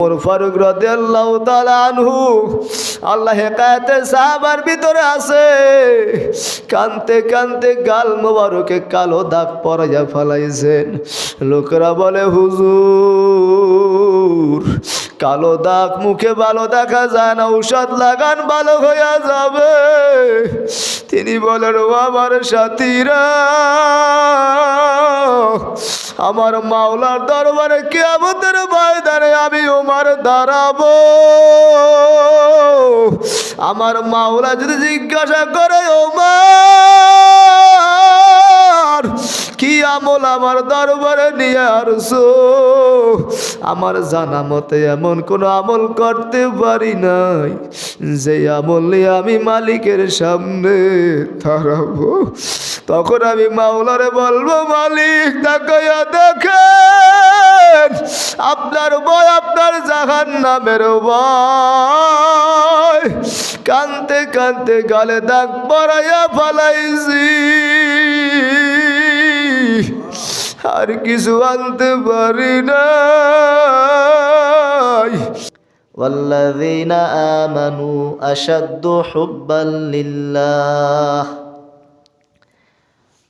ফারুক রাদিয়াল্লাহু তাআলা আনহু, আল্লাহ হেকায়েতে সাহাবার ভিতরে আছে। কানতে কানতে গাল মোবারকে কালো দাগ পরাইয়া ফেলাইছেন। লোকেরা বলে, হুজুর কালো দাগ মুখে ভালো দেখা যায় না, ঔষধ লাগান ভালো হইয়া যাবে। তিনি বলেন, ও আমার সাথীরা, আমার মাওলার দরবারে কে কেয়ামতের ময়দানে আমি ওমার দাঁড়াবো। আমার মাওলা যদি জিজ্ঞাসা করে ওমার কি আমল আমার দরবারে নিয়ে আসো আমার জানা মতে এমন কোনো আমল করতে পারি নাই। যে আমল নিয়ে আমি মালিকের সামনে দাঁড়াবো তখন আমি মাওলারে বলব, মালিক তাকাইয়া দেখেন আপনার বয় আপনার জাহান নামের বয় কানতে কানতে গালে দাগ পরাইয়া ফালাইছি আর কিছু আনতে পারি না والذين آمنوا أشد حبا لله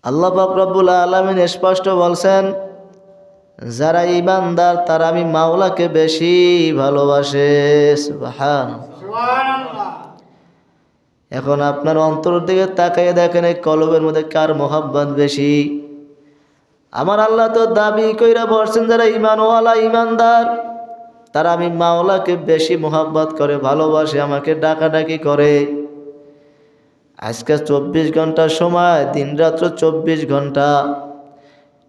আল্লাহ পাক রব্বুল আলমিন স্পষ্ট বলছেন যারা ইমানদার তারা আমি মাওলাকে বেশি ভালোবাসে। এখন আপনার অন্তর দিকে তাকাইয়ে দেখেন এই কলবের মধ্যে কার মোহাব্বত বেশি। আমার আল্লাহ তো দাবি কইরা বলছেন যারা ইমানওয়ালা ইমানদার তারা আমি মাওলাকে বেশি মোহাব্বত করে ভালোবাসে আমাকে ডাকাডাকি করে। আজকে চব্বিশ ঘণ্টা সময় দিনরাত্র চব্বিশ ঘণ্টা।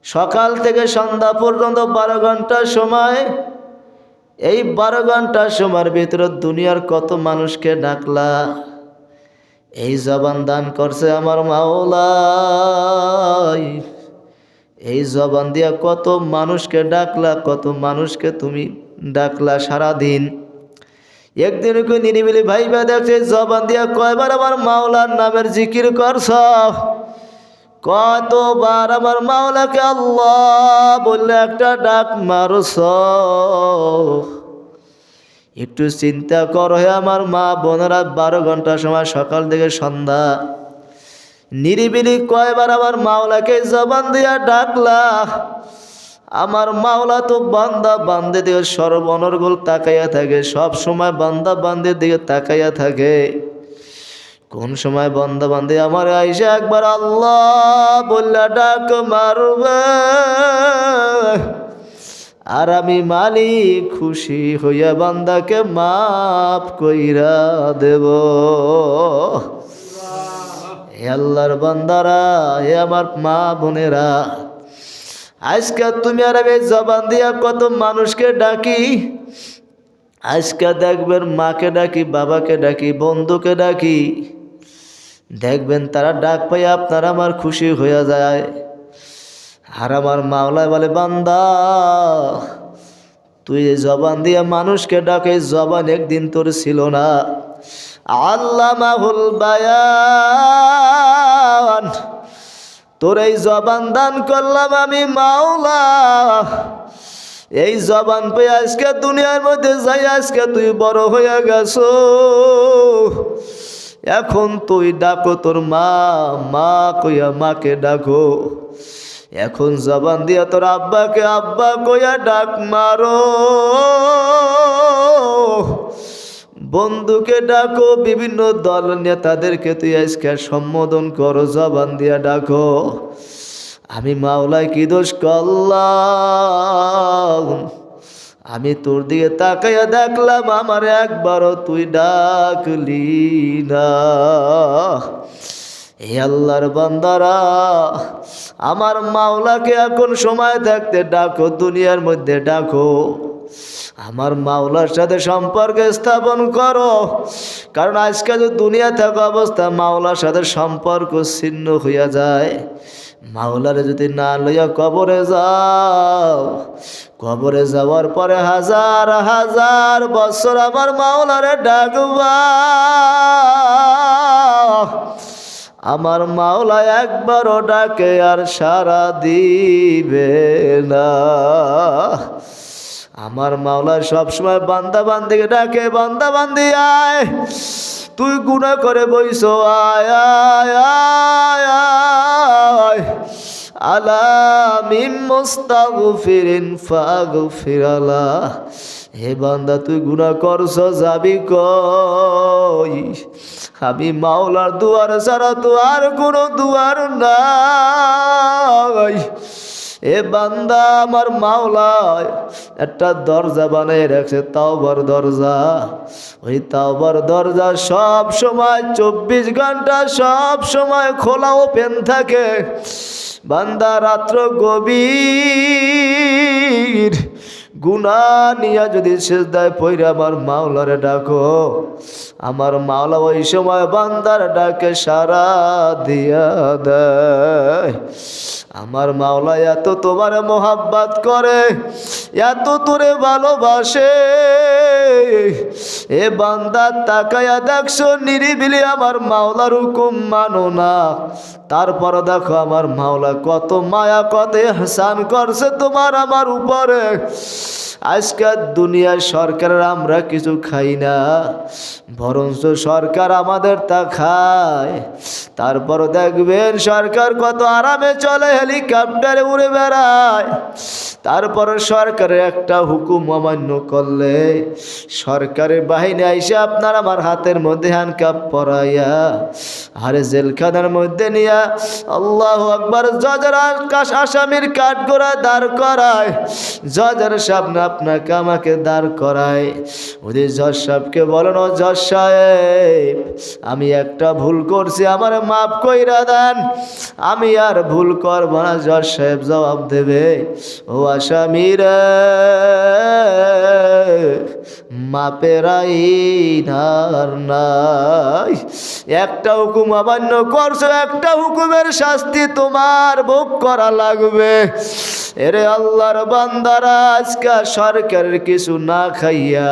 সকাল থেকে সন্ধ্যা পর্যন্ত বারো ঘণ্টার সময়। এই বারো ঘণ্টার সময়ের ভিতরে দুনিয়ার কত মানুষকে ডাকলা। এই জবান দান করছে আমার মাওলাই। এই জবান দিয়া কত মানুষকে ডাকলা, কত মানুষকে তুমি ডাকলা সারাদিন। একদিন কই নিরিবিলি ভাইবা দেখছে, জবান দিয়া কয়বার আমার মাওলার নামের জিকির করছ? কতবার আমার মাওলাকে আল্লাহ বললে, একটা ডাক মারছ? একটু চিন্তা করো হে আমার মা বোনেরা, বারো ঘণ্টা সময় সকাল থেকে সন্ধ্যা। নিরিবিলি কয়বার আমার মাওলাকে জবান দিয়া ডাকলা। আমার মাওলা তো বান্দা বান্দে দিকে সর্ব তাকাইয়া থাকে, সব সময় বান্দা বান্দের দিকে তাকাইয়া থাকে। কোন সময় বান্দা বান্দে আমার আইসা একবার আল্লাহ বললা, ডাক মারবে। আর আমি মালিক খুশি হইয়া বান্দাকে মাফ কইরা দেব। আল্লাহর বান্দারা হে আমার মা বোনেরা, আজকে তুমি আর আমি জবান দিয়া কত মানুষকে ডাকি? আজকে দেখবেন মাকে ডাকি, বাবাকে ডাকি, বন্ধুকে ডাকি। দেখবেন তারা ডাক পাই আপনার আমার খুশি হয়ে যায়। আর আমার মাওলায় বলে, বান্দা, তুই জবান দিয়ে মানুষকে ডাকে জবান একদিন তোর ছিল না। আল্লাহ মাহুল বায়ান, তোর এই জবান দান করলাম আমি মাওলা। এই জবান পেয়ে আজকে দুনিয়ার মধ্যে যাই, আজকে তুই বড় হয়ে গেছো। এখন তুই ডাকো তোর মা মা কইয়া মাকে ডাকো। এখন জবান দিয়া তোর আব্বাকে, আব্বা কইয়া ডাক মারো। বন্ধুকে ডাকো, বিভিন্ন দল নেতাদেরকে তুই আজকে সম্বোধন করো, জবান দিয়া ডাকো। আমি মাওলায় কি দোষ করলাম? আমি তোর দিকে তাকাইয়া দেখলাম, আমার একবারও তুই ডাকলি না। হে আল্লাহর বান্দারা, আমার মাওলাকে এখন সময় থাকতে ডাকো, দুনিয়ার মধ্যে ডাকো। আমার মাওলার সাথে সম্পর্ক স্থাপন করো। কারণ আজকে যদি দুনিয়া থাকা অবস্থা, মাওলার সাথে সম্পর্ক ছিন্ন হইয়া যায়। মাওলারে যদি না লইয়া কবরে যাও, কবরে যাওয়ার পরে হাজার হাজার বছর আমার মাওলারে ডাকবা আমার মাওলা একবারও ডাকে আর সারা দিবে না। আমার মাওলা সবসময় বান্দা বান্দিকে ডাকে, বান্দা বান্দি আয়। তুই গুণা করে বইস আয় হে বান্দা, তুই গুনাহ করছ, যাবি আমি মাওলার দুয়ার ছাড়া তো আর কোনো দুয়ার নাই। এ বান্দা আমার মাওলায়, একটা দরজা বানিয়ে রাখছে, তাওবার দরজা। ওই তাওবার দরজা সব সময় চব্বিশ ঘণ্টা, সব সময় খোলা ওপেন থাকে। বান্দা রাত্র গভীর গুনা নিয়া যদি শেষদায় পইরা আমার মাওলারে ডাকো, আমার মাওলা ওই সময় বান্দার ডাকে সারা দিয়া দেয়। আমার মাওলা এত তোমার মোহাব্বাত করে, এত তোরে ভালোবাসে। এ বান্দা তাকায়া দেখছ, নিরিবিলি আমার মাওলার হুকুম মানো না। তারপর দেখো আমার মাওলা কত মায়া, কত হাসান করছে তোমার আমার উপরে। আজকাল দুনিয়ার সরকারের আমরা কিছু খাই না, বরঞ্চ সরকার আমাদের তা খায়। তারপর দেখবেন সরকার কত আরামে চলে, হেলিকপ্টারে উড়ে বেড়ায়। তারপর সরকারের একটা হুকুম অমান্য করলে, সরকারের বাহিনী আইসে আপনার আমার হাতের মধ্যে হ্যান্ডকাপ পরাইয়া, আরে জেলখানার মধ্যে নিয়া আল্লাহ আকবার, জজের আকাশ আসামির কাঠ গোড়া দাঁড় করায়। জজের সামনে আপনাকে, আমাকে দাঁড় করায়। ওদের জজ সাহেবকে বলেন, ও জজ সাহেব, আমি একটা ভুল করছি, আমার মাফ কইরা দেন। আমি আর ভুল করব না। জজ সাহেব জবাব দেবে, ও আসামিরা মাপের আইনার নাই। একটা হুকুম অমান্য করছ, একটা হুকুমের শাস্তি তোমার ভোগ করা লাগবে। এরে আল্লাহর বান্দারা, আজকা সরকারের কিছু না খাইয়া,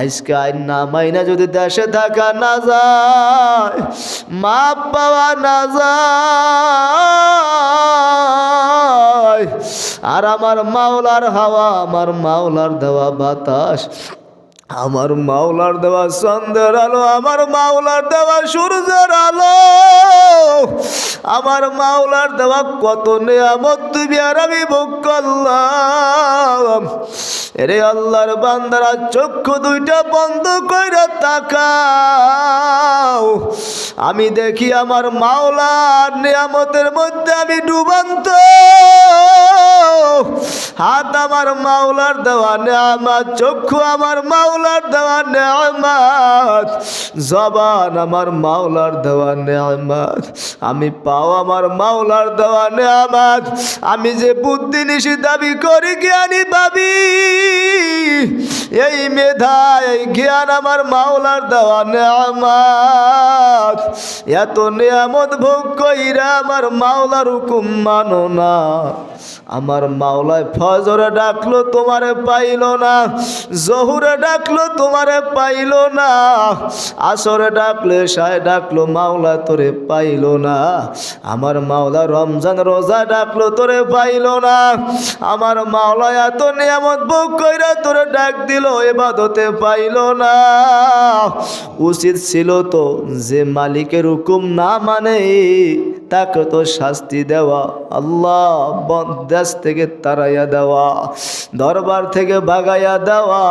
আজকে আইন মাইনা যদি দেশে থাকা না যায়, মাপ পাওয়া না যায়। আর আমার মাওলার হাওয়া, আমার মাওলার দেওয়া বাতাস আমার মাওলার দেওয়া চন্দ্রের আলো, আমার মাওলার দেওয়া সূর্যের আলো। আমার মাওলার দেওয়া কত নেয়ামত তুমি আর আমি ভোগ এরে আল্লাহর বান্দারা, চক্ষু দুইটা বন্ধ কইরা তাকাও। আমি দেখি আমার মাওলার নিয়ামতের মধ্যে আমি ডুবান্ত। হাত আমার মাওলার দেওয়া নেয়ামাত, চক্ষু আমার মাওলার দেওয়া নেয়ামাত, জবান আমার মাওলার দেওয়া নেয়ামাত, আমি পাও আমার মাওলার দেওয়া নেয়ামাত, আমি যে বুদ্ধি নিশি দাবি করি জ্ঞানী ভাবি। এই মেধা, এই জ্ঞান আমার মাওলার দেওয়া নেয়ামাত। এত নিয়ামত ভোগ কইরা আমার মাওলার হুকুম মানো না। আমার মাওলায় ফজরে ডাকলো, তোমারে পাইলো না। জহুরে ডাকলো, তোমারে পাইলো না। আসরে ডাকলে সায় ডাকলো, মাওলা তোরে পাইলো না। আমার মাওলা রমজান রোজা ডাকলো, তোরে পাইলো না। আমার মাওলা এত নিয়ামত বুক কইরা তোরে ডাক দিল, এবাদতে পাইলো না। উচিত ছিল তো যে মালিকের হুকুম না মানে তাকে তো শাস্তি দেওয়া। আল্লাহ বন- দেশ থেকে তারাইয়া দেওয়া, দরবার থেকে বাগাইয়া দেওয়া,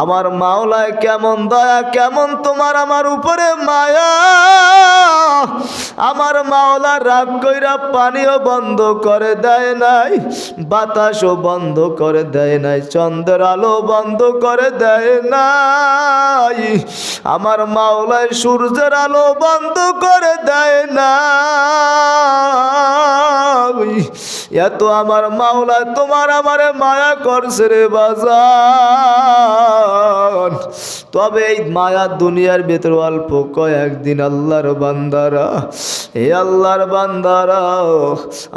আমার মাওলায় কেমন দয়া, কেমন তোমার আমার উপরে মায়া। আমার মাওলা রাগ কইরা পানিও বন্ধ করে দেয় নাই, বাতাসও বন্ধ করে দেয় নাই, চন্দ্রের আলো বন্ধ করে দেয় নাই। আমার মাওলায় সূর্যের আলো বন্ধ করে দেয় না এত আমার মাওলা, তোমার আমারে মায়া করছে রে বাজার তবে এই মায়া দুনিয়ার ভেতর অল্প কয়েকদিন আল্লাহর বান্দারা এ আল্লাহর বান্দারা,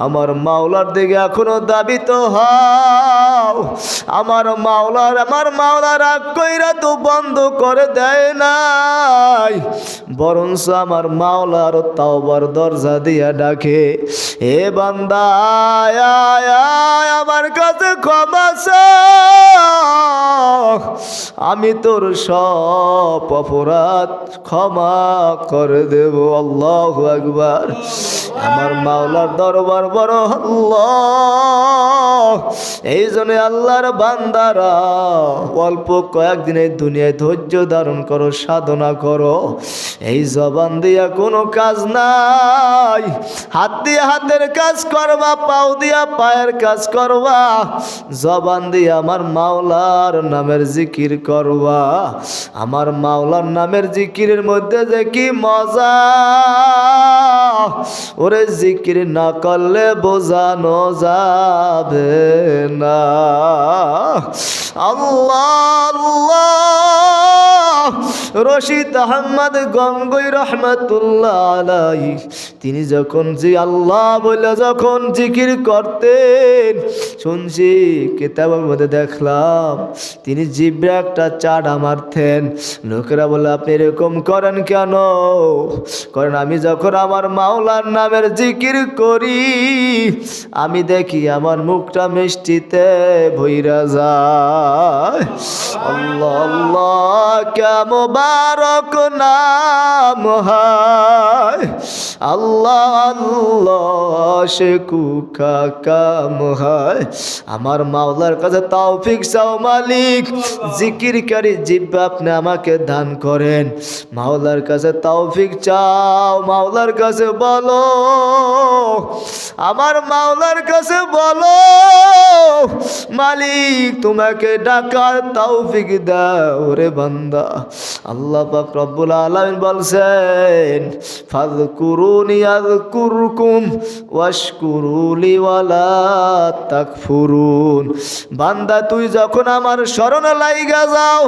আমার মাওলার দিকে এখনও দাবিত হও। আমার মাওলার আমার মাওলার রাগ কইরা তো বন্ধ করে দেয় নাই। বরঞ্চ আমার মাওলার তাওবার দরজা দিয়া ডাকে হে বান্দা আমার কাছে ক্ষমা। আমি তোর সব অপরাধ ক্ষমা করে দেব, আল্লাহ একবার। আমার মাওলার দরবার বড় আল্লাহ। এই জন্য আল্লাহর বান্দারা অল্প কয়েকদিনের দুনিয়ায় ধৈর্য ধারণ করো, সাধনা করো। এই জবান দিয়া কোনো কাজ নাই। হাত দিয়ে হাতের কাজ করবা, পাও দিয়া পায়ের কাজ করবা। জবান দিয়ে আমার মাওলার নামের জিকির করবা। আমার মাওলার নামের জিকিরের মধ্যে যে কি মজা। ওরে জিকির না করলে বোঝানো যাবে না। আল্লাহ আল্লাহ। রশিদ আহমদ গঙ্গই রহমতুল্লাহ আলাই তিনি যখন জি আল্লাহ বলে যখন জিকির করতেন, শুনছি কেতাবের মধ্যে দেখলাম, তিনি জিব্রা একটা চাটা মারতেন। লোকেরা বলে আপনি এরকম করেন কেন? করেন, আমি যখন আমার মাওলার নামের জিকির করি, আমি দেখি আমার মুখটা মিষ্টিতে ভৈরা যায়। আল্লাহ আল্লাহ কেমন বারক নাম হায়। আল্লাহ আল্লাহ, সে কুকা কাম হায় আমার মাওলার কাছে তৌফিক চাও মালিক। জিকির করি জিব্বা আপনি আমাকে দান করেন। মাওলার কাছে তৌফিক চাও, মাওলার কাছে বলো। আমার মাওলার কাছে বলো। মালিক, তোমাকে ডাকার তৌফিক দাও রে বান্দা। আল্লাহ পাক রব্বুল আলামিন বলছেন, ফাযকুরুনি আযকুরকুম ওয়াশকুরুলি ওয়ালা তাকফুরুন। বান্দা, তুই যখন আমার শরণে লাইগা যাও,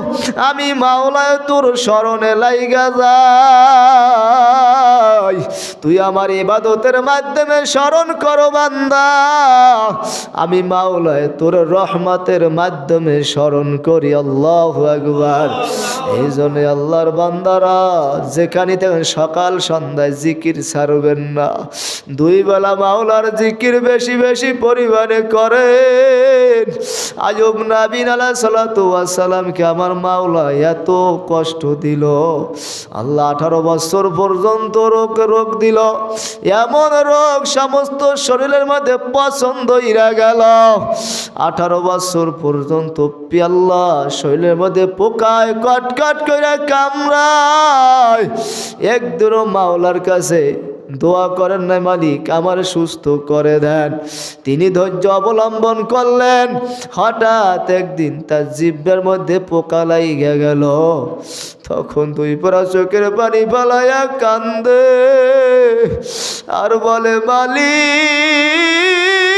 আমি মাওলায় তোর শরণে লাইগা যাই। তুই আমার ইবাদতের মাধ্যমে স্মরণ করো বান্দা, আমি মাওলায় তোর রহমতের মাধ্যমে স্মরণ করি, আল্লাহ একবার এই জন্য আল্লাহর বান্দারা যেখানে থাকেন সকাল সন্ধ্যায় জিকির ছাড়বেন না। দুই বেলা মাওলার জিকির বেশি বেশি পরিমাণে করেন। আজব নাবিন আলাহ সালাতামকে আমার মাওলা এত কষ্ট দিল। আল্লাহ আঠারো বছর পর্যন্ত রোগ রোগ দিল। এমন রোগ সমস্ত শরীরের মধ্যে পছন্দ ইরা গেল। আঠারো বছর পর্যন্ত পিয়াল্লা শরীরের মধ্যে পোকায় কট কট করে কামড়ায়। এক দূর মাওলার কাছে দোয়া করেন নাই মালিক, আমার সুস্থ করে দেন। তিনি ধৈর্য অবলম্বন করলেন। হঠাৎ একদিন তার জিব্বের মধ্যে পোকা লাইগে গেল। তখন দুই পরা চোখের পানি পালাইয়া কান্দে। আর বলে, মালিক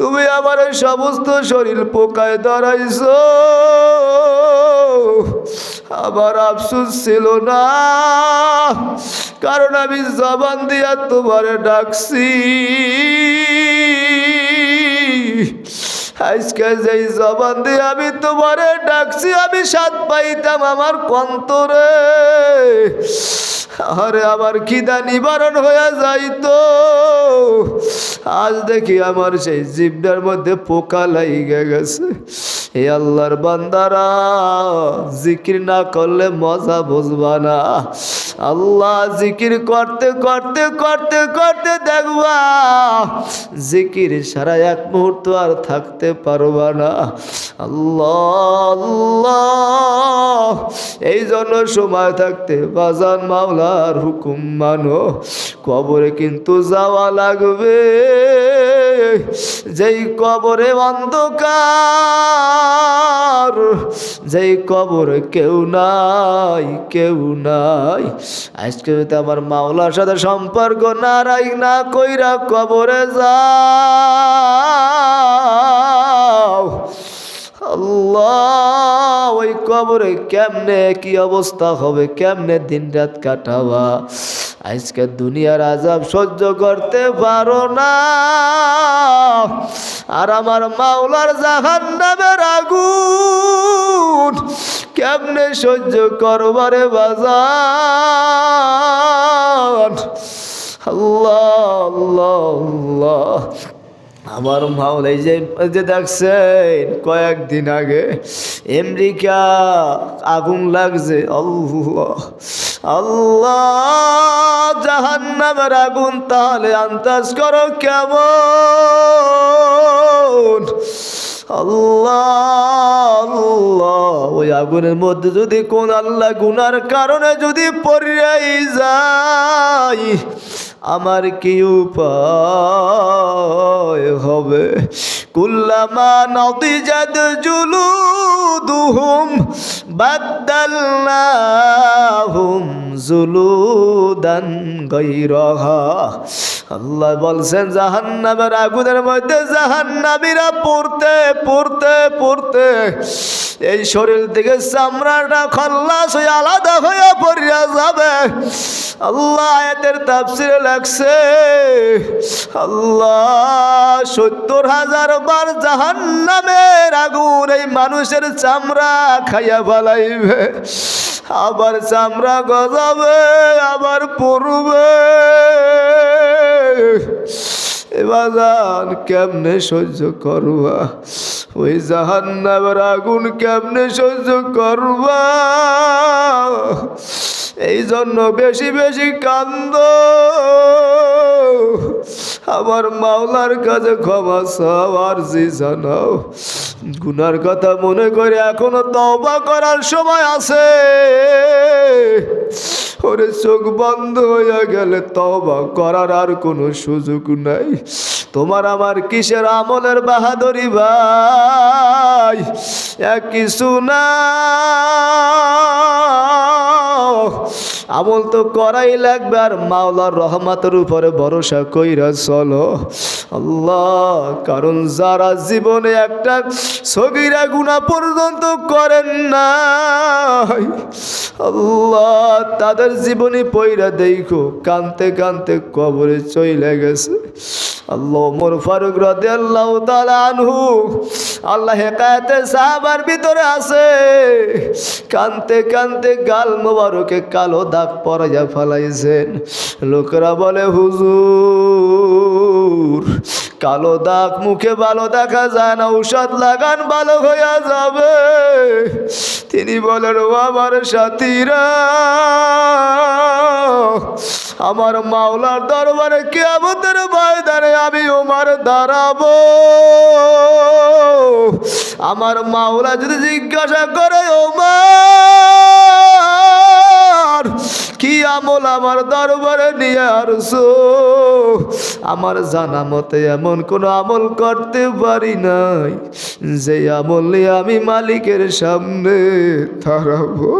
তুমি আমার সমস্ত শরীর পোকায় দাঁড়াইছ আমার আফসুস ছিল না। কারণ আমি জবান দিয়া তোমার ডাকছি। আজকে যেই জবান দিয়ে আমি তোমারে ডাকছি, আমি সাত পাইতাম আমার কন্তরে আরে আমার খিদা নিবারণ হয়ে যাইতো আজ দেখি আমার সেই জিভটার মধ্যে পোকা লাইগে গেছে। এ আল্লাহর বান্দারা, জিকির না করলে মজা বুঝবা না। আল্লাহ জিকির করতে করতে করতে করতে দেখবা, জিকির সারা এক মুহূর্ত আর থাকতে পারবা না। আল্লাহ এই জন্য সময় থাকতে বাজান মাওলার হুকুম মানো। কবরে কিন্তু যাওয়া লাগবে। যেই কবরে অন্ধকার, যেই কবরে কেউ নাই কেউ নাই। আজকে যদি আমার মাওলার সাথে সম্পর্ক না রাই, না কইরা কবরে যাও। আল্লাহ, ওই কবরে কেমনে কি অবস্থা হবে? কেমনে দিন রাত কাটাবা? আজকে দুনিয়ার আজাব সহ্য করতে পারো না। আর আমার মাওলার জাহান নামের আগুন কেমনে সহ্য করবারে বাজার আল্লাহ আল্লাহ আল্লাহ। আমার মাওল এই যে যে দেখছেন, কয়েকদিন আগে আমেরিকা আগুন লাগছে, আল্লাহ জাহান্নামের আগুন, তাহলে আন্দাজ করো কেমন? আল্লাহ, ওই আগুনের মধ্যে যদি কোন আল্লাহ গুনার কারণে যদি পড়িয়াই যায় আমার কি উপায় হবে? কুল্লামা নদিজাদ হুম জুলু জুলুদান গায়রাহা। আল্লাহ বলছেন, জাহান্নামের আগুনের মধ্যে জাহান্নামীরা পড়তে পড়তে পড়তে এই শরীর থেকে চামড়াটা খল্লাস হয়ে আলাদা হয়ে পড়িয়া যাবে। আল্লাহ এদের তাফসিরে লাগছে আল্লাহ সত্তর হাজার বার জাহান্নামের আগুন এই মানুষের চামড়া খাইয়া ফেলাইবে, আবার চামড়া গজাবে, আবার পড়বে। এবার কেমনে সহ্য করবা? ওই জাহান্নামের আগুন কেমনে সহ্য করবা? এই জন্য বেশি বেশি কান্দ। আমার মাওলার কাছে ক্ষমা চাও আর জি জানাও। গুনার কথা মনে করে এখনও তবা করার সময় আছে। ওরে চোখ বন্ধ হইয়া গেলে তবা করার আর কোনো সুযোগ নাই। তোমার আমার কিসের আমলের বাহাদুরি ভাই? কিছু না। আমল তো করাই লাগবে, আর মাওলার রহমতের উপরে ভরসা কইরা চলো। আল্লাহ, কারণ যারা জীবনে একটা সগিরা গুণা পর্যন্ত করেন না আল্লাহ তাদের জীবনী পইরা দেখো, কানতে কানতে কবরে চইলে গেছে। আল্লাহ মোর ফারুক রাদে আল্লাহ আনহু, আল্লাহ হেকায়তে সাহাবার ভিতরে আছে। কানতে কানতে গাল মোবারকে কালো দাগ পরাইয়া ফেলাইছেন। লোকেরা বলে, হুজুর, কালো দাগ মুখে ভালো দেখা যায় না, ঔষধ লাগান ভালো হইয়া যাবে। তিনি বলেন, ও আমার সাথীরা, আমার মাওলার দরবারে কেয়ামতের ময়দানে আমি ওমার দাঁড়াবো। আমার মাওলা যদি জিজ্ঞাসা করে ওমার কি আমল আমার দরবারে নিয়ে আসো আমার জানা মতে এমন কোনো আমল করতে পারি নাই। যে আমল নিয়ে আমি মালিকের সামনে দাঁড়াবো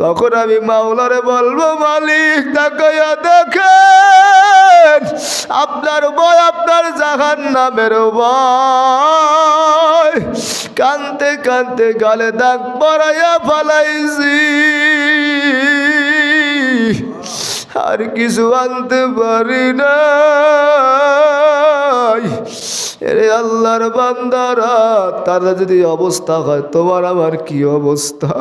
তখন আমি মাওলারে বলব, মালিক তাকাইয়া দেখেন, আপনার বয় আপনার জাহান নামের বয় কানতে কানতে গালে দাগ পরাইয়া ফালাইছি। আর কিছু আনতে পারি না এরে আল্লাহর বান্দারা তারা যদি অবস্থা হয়, তোমার আমার কি অবস্থা?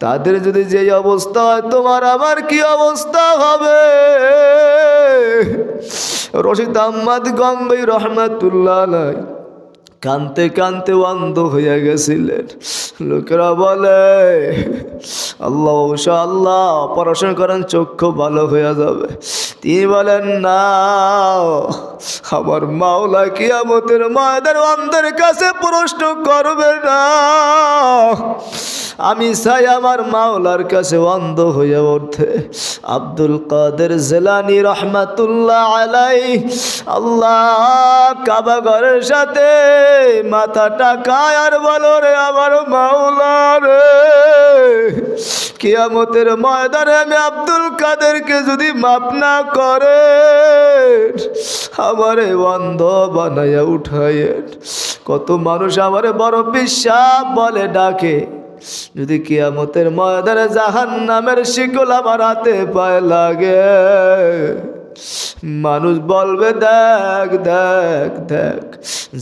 তাদের যদি যেই অবস্থা হয়, তোমার আমার কি অবস্থা হবে? রশিদ আহমদ গঙ্গই রহমাতুল্লাহ আলাই কানতে কানতে অন্ধ হয়ে গেছিলেন। লোকেরা বলে, আল্লাহ আল্লাহ পড়াশোনা করেন, চক্ষু ভালো হয়ে যাবে। তিনি বলেন, না, আমার মাওলা কিয়ামতের মায়েদের অন্ধের কাছে প্রশ্ন করবে না। আমি চাই আমার মাওলার কাছে অন্ধ হয়ে ওঠে আব্দুল কাদের জেলানি রহমাতুল্লাহ আলাই, আল্লাহ কাবা ঘরের সাথে মাথাটা কায় আর বলো রে আমার মাওলার কিয়ামতের ময়দানে আমি আব্দুল কাদেরকে যদি মাপ না করে, আমারে বন্ধ বানাইয়া উঠাইয়েন কত মানুষ আমারে বড় বিশ্বাস বলে ডাকে। যদি কিয়ামতের ময়দানে জাহান নামের শিকল আমার হাতে পায়ে লাগে মানুষ বলবে, দেখ দেখ দেখ,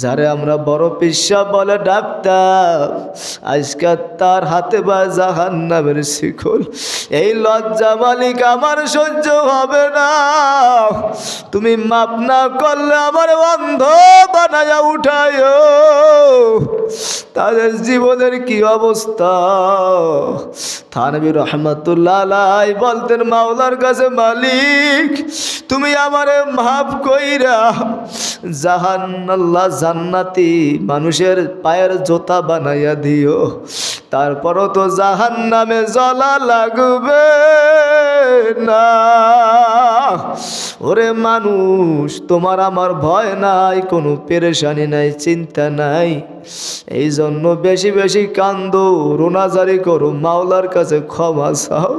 যারে আমরা বড় পিসা বলে ডাক্তার আজকে তার হাতে বা জাহান নামের শিকল। এই লজ্জা মালিক আমার সহ্য হবে না। তুমি মাপ না করলে আমার বন্ধ বানায়া উঠায়। তাদের জীবনের কি অবস্থা? থানবী রহমতুল্লাহ বলতেন, মাওলার কাছে মালিক তুমি আমারে মাফ কইরা জাহান আল্লাহ জান্নাতি মানুষের পায়ের জোতা বানাইয়া দিও। তারপরও তো জাহান নামে জ্বলা লাগবে না। ওরে মানুষ, তোমার আমার ভয় নাই, কোনো পেরেশানি নাই, চিন্তা নাই। এই জন্য বেশি বেশি কান্দো, রোনাজারি করো, মাওলার কাছে ক্ষমা চাও,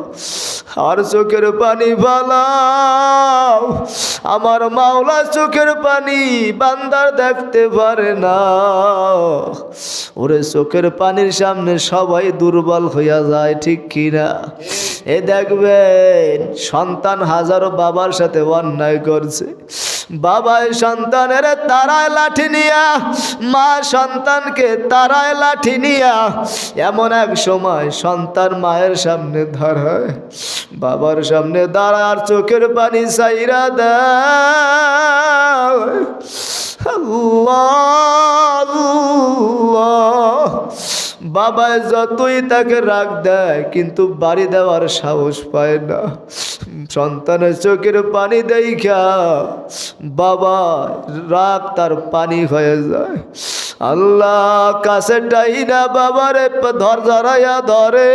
আর চোখের পানি বালাও। আমার মাওলা চোখের পানি বান্দার দেখতে পারে না। ওরে চোখের পানির সামনে সবাই দুর্বল হইয়া যায়, ঠিক কিনা? এ দেখবেন, সন্তান হাজারো বাবার সাথে অন্যায় করছে। বাবাই সন্তানের তারায় লাঠি নিয়া মা সন্তানকে তারায় লাঠি নিয়া, এমন এক সময় সন্তান মায়ের সামনে দাঁড়ায়। বাবার সামনে দাঁড়ায় আর চোখের পানি সাইরা দেয়। বাবায় যতই তাকে রাগ দেয়, কিন্তু বাড়ি দেওয়ার সাহস পায় না। সন্তানের চোখের পানি দেখা বাবা, রাগ তার পানি হয়ে যায়। আল্লাহ কাছে টাই না বাবারে, ধর ধরাইয়া ধরে।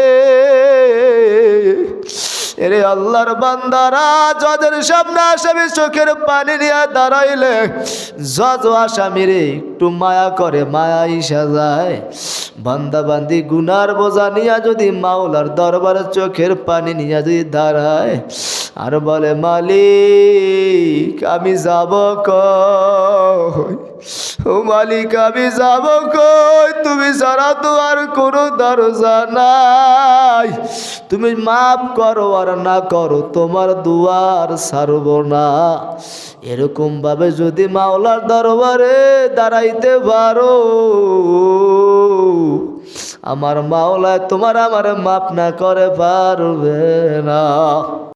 এরে আল্লাহর বান্দারা, জজের সামনে আসামি চোখের পানি নিয়ে দাঁড়াইলে, জজ আসামিরে একটু মায়া করে, মায়া ইসা যায়। বান্দা বান্দি গুনার বোঝা নিয়া যদি মাওলার দরবারে চোখের পানি নিয়ে যদি দাঁড়ায়, আর বলে, মালিক, আমি যাব কই? ও মালিক, আমি যাব কই? তুমি ছাড়া তো আর কোনো দরজা নাই। তুমি মাফ করো আর না করো, তোমার দুয়ার ছাড়ব না। এরকম ভাবে যদি মাওলার দরবারে দাঁড়াইতে পারো, আমার মাওলায় তোমার আমার মাপ না করে পারবে না।